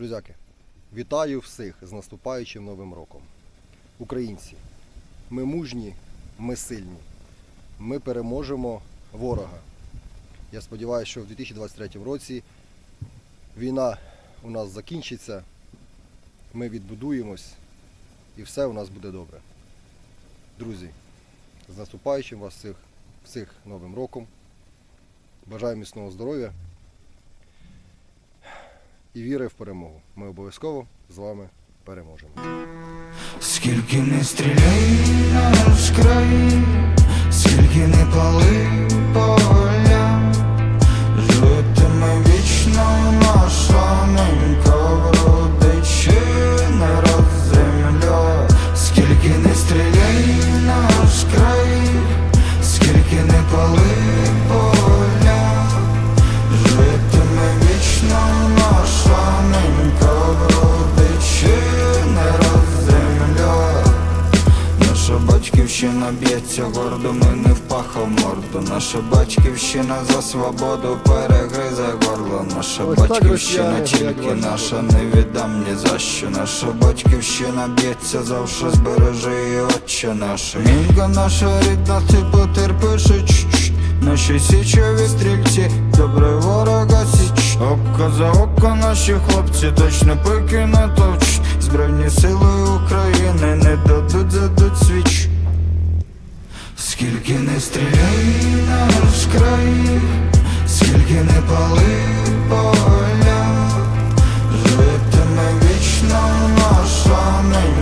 Друзяки, вітаю всіх з наступаючим новим роком. Українці, ми мужні, ми сильні. Ми переможемо ворога. Я сподіваюся, що в 2023 році війна у нас закінчиться, ми відбудуємось і все у нас буде добре. Друзі, з наступаючим вас всіх, всіх новим роком. Бажаю міцного здоров'я і віри в перемогу. Ми обов'язково з вами переможемо. Скільки не стріляй на наш край, скільки не пали батьківщина б'ється гордо, ми не впахав морду. Наша батьківщина за свободу перегризе горло. Наша батьківщина тільки наша, не віддам ні за що. Наша батьківщина б'ється завше, збережи її отче наша. Мінка наша рідна, ти потерпиш. Наші січові стрільці, добре ворога січ. Око за око наші хлопці точно пики натовчуть. Збройні сили України не дадуть задуть стріляй на